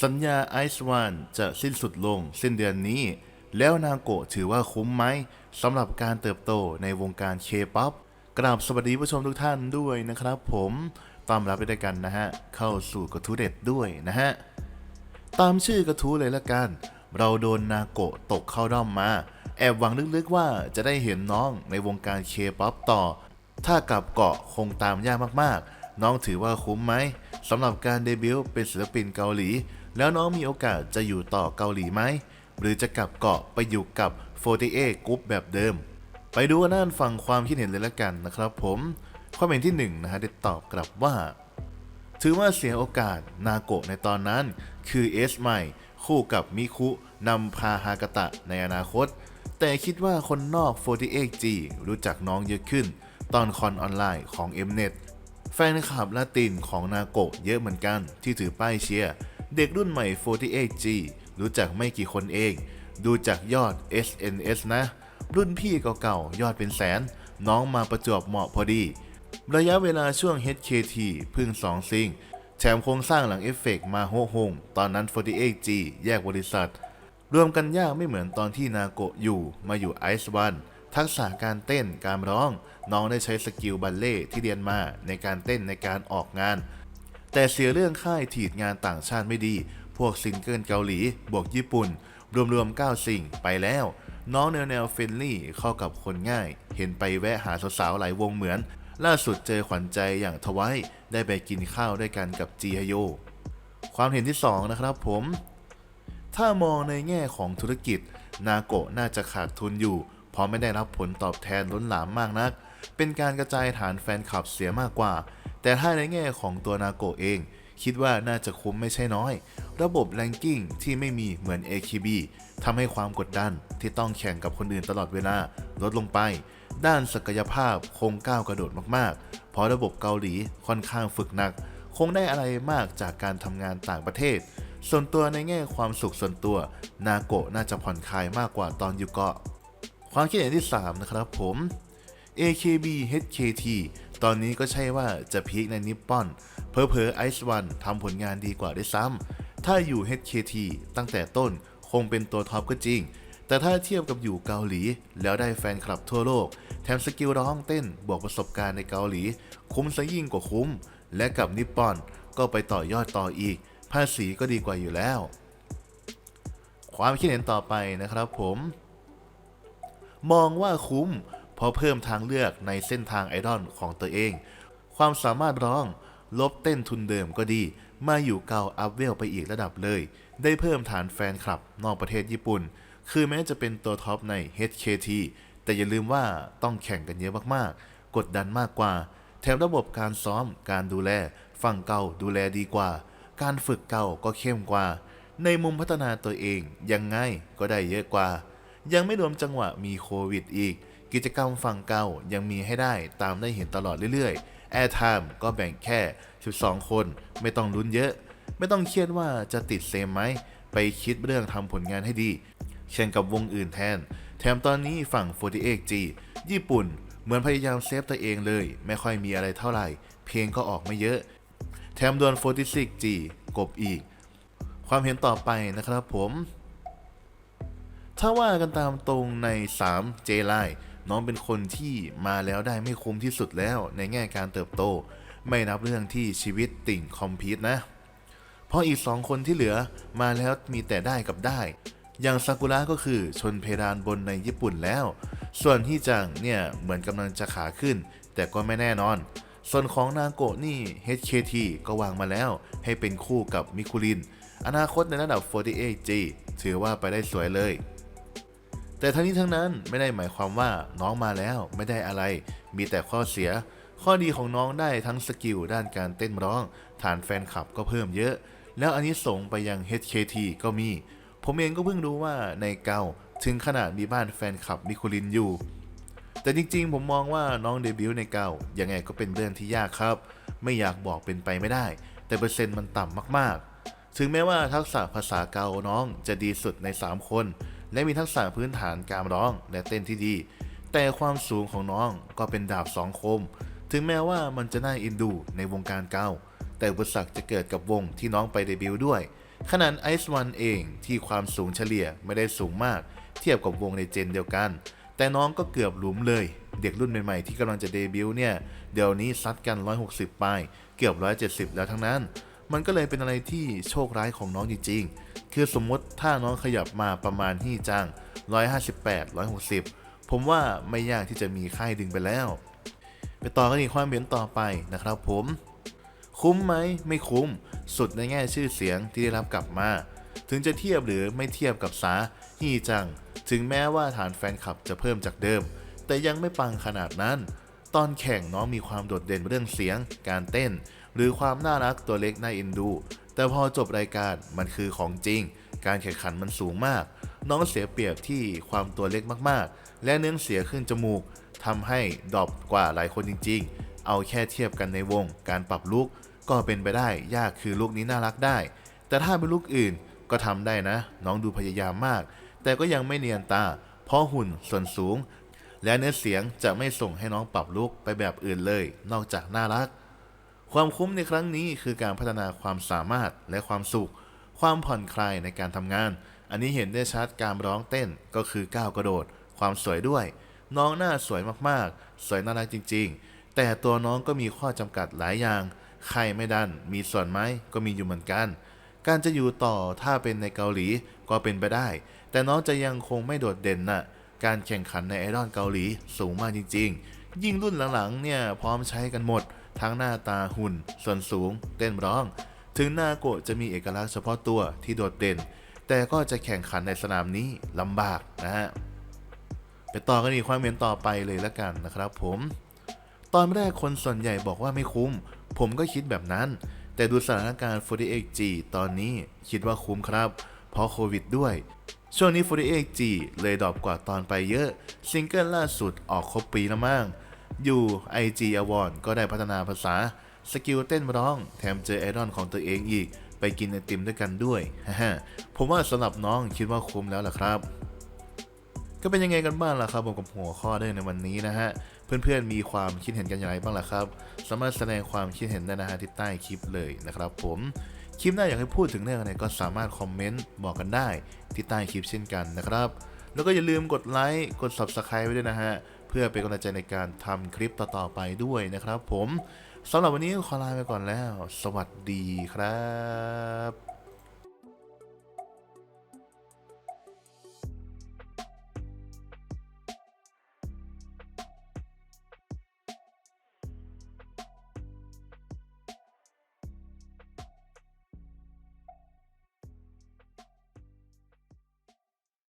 สัญญาไอซ์วันจะสิ้นสุดลงสิ้นเดือนนี้ แล้วนางโกะถือว่าคุ้มไหมสำหรับการเติบโตในวงการเคป๊อปกราบสวัสดีผู้ชมทุกท่านด้วยนะครับ ผมต้อนรับไปด้วยกันนะฮะ เข้าสู่กระทู้เด็ดด้วยนะฮะ ตามชื่อกระทู้เลยละกัน เราโดนนาโกะตกเข้าด้อมมา แอบหวังลึกๆว่าจะได้เห็นน้องในวงการเคป๊อปต่อ ถ้ากลับเกาะคงตามยากมากๆ น้องถือว่าคุ้มไหม สำหรับการเดบิวต์เป็นศิลปินเกาหลี แล้วน้องมีโอกาสจะอยู่ต่อเกาหลีไหม หรือจะกลับเกาะไปอยู่กับ48กรุ๊ปแบบเดิม ไปดูกันนั่นฟังความคิดเห็นเลยละกันนะครับผมความเห็นที่หนึ่งนะฮะได้ตอบกลับว่า ถือว่าเสียโอกาสนาโกะในตอนนั้น คือเอสใหม่คู่กับมิคุนำพาฮากาตะในอนาคต แต่คิดว่าคนนอก 48G รู้จักน้องเยอะขึ้น ตอนคอนออนไลน์ของ Mnet แฟนคลับละตินของนาโกะเยอะเหมือนกัน ที่ถือป้ายเชียร์เด็กรุ่นใหม่ 48G รู้จักไม่กี่คนเอง ดูจากยอด SNS นะ รุ่นพี่เก่าๆ ยอดเป็นแสน น้องมาประจวบเหมาะพอดี ระยะเวลาช่วง HKT เพึ่งสองซิงแถมโครงสร้างหลังเอฟเฟกต์มาโฮโฮงตอนนั้น 48G แยกบริษัท รวมกันยากไม่เหมือนตอนที่นาโกะอยู่มาอยู่ไอซ์วัน ทักษะการเต้นการร้อง น้องได้ใช้สกิลบัลเล่ที่เรียนมาในการเต้นในการออกงาน แต่เสียเรื่องค่ายถีดงานต่างชาติไม่ดี พวกซิงเกิลเกาหลี บวกญี่ปุ่น รวมๆ 9 สิ่งไปแล้ว น้องแนวแนวเฟนลี่เข้ากับคนง่าย เห็นไปแวะหาสาวๆหลายวงเหมือน ล่าสุดเจอขวัญใจอย่างทวายได้ไปกินข้าวด้วยกันกับจีฮโยความเห็นที่ 2 นะครับผม ถ้ามองในแง่ของธุรกิจ นาโกะน่าจะขาดทุนอยู่ เพราะไม่ได้รับผลตอบแทนล้นหลามมากนัก เป็นการกระจายฐานแฟนคลับเสียมากกว่า แต่ถ้าในแง่ของตัวนาโกเอง คิดว่าน่าจะคุ้มไม่ใช่น้อย ระบบแรงกิ้งที่ไม่มีเหมือน AKB ทำให้ความกดดันที่ต้องแข่งกับคนอื่นตลอดเวลาลดลงไป ด้านศักยภาพคงก้าวกระโดดมากๆ เพราะระบบเกาหลีค่อนข้างฝึกหนัก คงได้อะไรมากจากการทำงานต่างประเทศส่วนตัวในแง่ความสุขส่วนตัว นาโกะน่าจะผ่อนคลายมากกว่าตอนอยู่เกาะ ความคิดเห็นที่ 3 นะครับผม AKB HKT ตอนนี้ก็ใช่ว่าจะพีคในนิปปอน เพอเพอไอซ์วันทำผลงานดีกว่าด้วยซ้ำ ถ้าอยู่ HKT ตั้งแต่ต้นคงเป็นตัวท็อปก็จริง แต่ถ้าเทียบกับอยู่เกาหลี แล้วได้แฟนคลับทั่วโลก แถมสกิลร้องเต้นบวกประสบการณ์ในเกาหลี คุ้มซะยิ่งกว่าคุ้ม และกับนิปปอนก็ไปต่อยอดต่ออีก ภาษีก็ดีกว่าอยู่แล้ว ความคิดเห็นต่อไปนะครับผม มองว่าคุ้ม เพราะเพิ่มทางเลือกในเส้นทางไอดอลของตัวเอง ความสามารถร้อง ลบเต้นทุนเดิมก็ดี มาอยู่เกาอัพเวลไปอีกระดับเลย ได้เพิ่มฐานแฟนคลับนอกประเทศญี่ปุ่น คือแม้จะเป็นตัวท็อปใน HKT แต่อย่าลืมว่าต้องแข่งกันเยอะมากๆ กดดันมากกว่า แถมระบบการซ้อม การดูแล ฝั่งเก่าดูแลดีกว่า การฝึกเก่าก็เข้มกว่า ในมุมพัฒนาตัวเองยังไงก็ได้เยอะกว่า ยังไม่รวมจังหวะมีโควิดอีก กิจกรรมฝั่งเก่ายังมีให้ได้ตามได้เห็นตลอดเรื่อยๆแอร์ไทม์ก็แบ่งแค่ 12 คน ไม่ต้องลุ้นเยอะ ไม่ต้องเครียดว่าจะติดเซมไหม ไปคิดเรื่องทำผลงานให้ดีแข่งกับวงอื่นแทน แถมตอนนี้ฝั่ง 48G ญี่ปุ่นเหมือนพยายามเซฟตัวเองเลย ไม่ค่อยมีอะไรเท่าไหร่ เพลงก็ออกไม่เยอะ แถมโดน 46G กบอีก ความเห็นต่อไปนะครับผม ถ้าว่ากันตามตรงใน3 J Line น้องเป็นคนที่มาแล้วได้ไม่คุ้มที่สุดแล้วในแง่การเติบโต ไม่นับเรื่องที่ชีวิตติ่งคอมพิวนะ เพราะอีก2คนที่เหลือมาแล้วมีแต่ได้กับได้ อย่างซากุระก็คือชนเพดานบนในญี่ปุ่นแล้ว ส่วนที่จังเนี่ยเหมือนกำลังจะขาขึ้น แต่ก็ไม่แน่นอน ส่วนของนางโกะนี่ HKT ก็วางมาแล้ว ให้เป็นคู่กับมิคุริน อนาคตในระดับ 48G ถือว่าไปได้สวยเลย แต่ทั้งนี้ทั้งนั้นไม่ได้หมายความว่าน้องมาแล้วไม่ได้อะไร มีแต่ข้อเสีย ข้อดีของน้องได้ทั้งสกิลด้านการเต้นร้อง ฐานแฟนคลับก็เพิ่มเยอะ แล้วอันนี้ส่งไปยัง HKT ก็มี ผมเองก็เพิ่งรู้ว่าในเกาถึงขนาดมีบ้านแฟนคลับมิคุรินอยู่ แต่จริงๆ ผมมองว่าน้องเดบิวต์ในเกายังไงก็เป็นเรื่องที่ยากครับ ไม่อยากบอกเป็นไปไม่ได้ แต่เปอร์เซ็นต์มันต่ำมากๆ ถึงแม้ว่าทักษะภาษาเกาน้องจะดีสุดใน 3 คน และมีทักษะพื้นฐานการร้องและเต้นที่ดี แต่ความสูงของน้องก็เป็นดาบสองคม ถึงแม้ว่ามันจะน่าอินดูในวงการเก่า แต่อุปสรรคจะเกิดกับวงที่น้องไปเดบิวต์ด้วย ขนาดไอซ์วันเองที่ความสูงเฉลี่ยไม่ได้สูงมาก เทียบกับวงในเจนเดียวกัน แต่น้องก็เกือบหลุมเลย เด็กรุ่นใหม่ๆที่กำลังจะเดบิวต์เนี่ย เดี๋ยวนี้ซัดกัน 160ไปเกือบ 170 แล้วทั้งนั้น มันก็เลยเป็นอะไรที่โชคร้ายของน้องจริงๆ คือสมมติถ้าน้องขยับมาประมาณที่จัง 158 160 ผมว่าไม่ยากที่จะมีค่ายดึงไปแล้ว ไปต่อกันอีกความเห็นต่อไปนะครับผม คุ้มไหมไม่คุ้ม สุดในแง่ชื่อเสียงที่ได้รับกลับมา ถึงจะเทียบหรือไม่เทียบกับสาฮีจัง ถึงแม้ว่าฐานแฟนคลับจะเพิ่มจากเดิม แต่ยังไม่ปังขนาดนั้น ตอนแข่งน้องมีความโดดเด่นเรื่องเสียง การเต้น หรือความน่ารักตัวเล็กน่าเอ็นดู แต่พอจบรายการมันคือของจริง การแข่งขันมันสูงมาก น้องเสียเปรียบที่ความตัวเล็กมากๆ และเนื้อเสียขึ้นจมูกทำให้ดรอปกว่าหลายคนจริง ๆ เอาแค่เทียบกันในวง การปรับลุกก็เป็นไปได้ยากคือลุกนี้น่ารักได้ แต่ถ้าเป็นลุกอื่นก็ทำได้นะ น้องดูพยายามมาก แต่ก็ยังไม่เนียนตา เพราะหุ่นส่วนสูง และเนื้อเสียงจะไม่ส่งให้น้องปรับลุกไปแบบอื่นเลย นอกจากน่ารัก ความคุ้มในครั้งนี้คือการพัฒนาความสามารถและความสุข ความผ่อนคลายในการทำงาน อันนี้เห็นได้ชัดการร้องเต้นก็คือก้าวกระโดด ความสวยด้วย น้องหน้าสวยมากๆ สวยน่ารักจริง ๆ แต่ตัวน้องก็มีข้อจำกัดหลายอย่าง ใครไม่ดัน มีส่วนไหมก็มีอยู่เหมือนกัน การจะอยู่ต่อถ้าเป็นในเกาหลีก็เป็นไปได้ แต่น้องจะยังคงไม่โดดเด่นน่ะการแข่งขันในไอดอลเกาหลีสูงมากจริง ๆ ยิ่งรุ่นหลังๆเนี่ยพร้อมใช้กันหมด ทั้งหน้าตาหุ่น ส่วนสูง เต้นร้อง ถึงนาโกะจะมีเอกลักษณ์เฉพาะตัวที่โดดเด่น แต่ก็จะแข่งขันในสนามนี้ลำบากนะฮะไปต่อกันอีกความเห็นต่อไปเลยละกันนะครับผม ตอนแรกคนส่วนใหญ่บอกว่าไม่คุ้ม ผมก็คิดแบบนั้น แต่ดูสถานการณ์ 48G ตอนนี้คิดว่าคุ้มครับ เพราะโควิดด้วย ช่วงนี้ 48G เลยดรอปกว่าตอนไปเยอะ ซิงเกิลล่าสุดออกครบปีแล้วมั้ง อยู่ IG Award ก็ได้พัฒนาภาษาสกิลเต้นร้อง แถมเจอไอดอลของตัวเองอีก ไปกินไอติมด้วยกันด้วยฮ่าผมว่าสำหรับน้องคิดว่าคุ้มแล้วล่ะครับ ก็เป็นยังไงกันบ้างล่ะครับผมกับหัวข้อเรื่องในวันนี้นะฮะ เพื่อนๆมีความคิดเห็นกันอย่างไรบ้างล่ะครับ สามารถแสดงความคิดเห็นได้นะฮะที่ใต้คลิปเลยนะครับ ผมคลิปหน้าอยากให้พูดถึงเรื่องอะไรก็สามารถคอมเมนต์บอกกันได้ที่ใต้คลิปเช่นกันนะครับ แล้วก็อย่าลืมกดไลค์กด Subscribe ไว้ด้วยนะฮะ เพื่อเป็นกำลังใจในการทำคลิปต่อๆไปด้วยนะครับผมสำหรับวันนี้ขอลาไปก่อนแล้ว สวัสดีครับ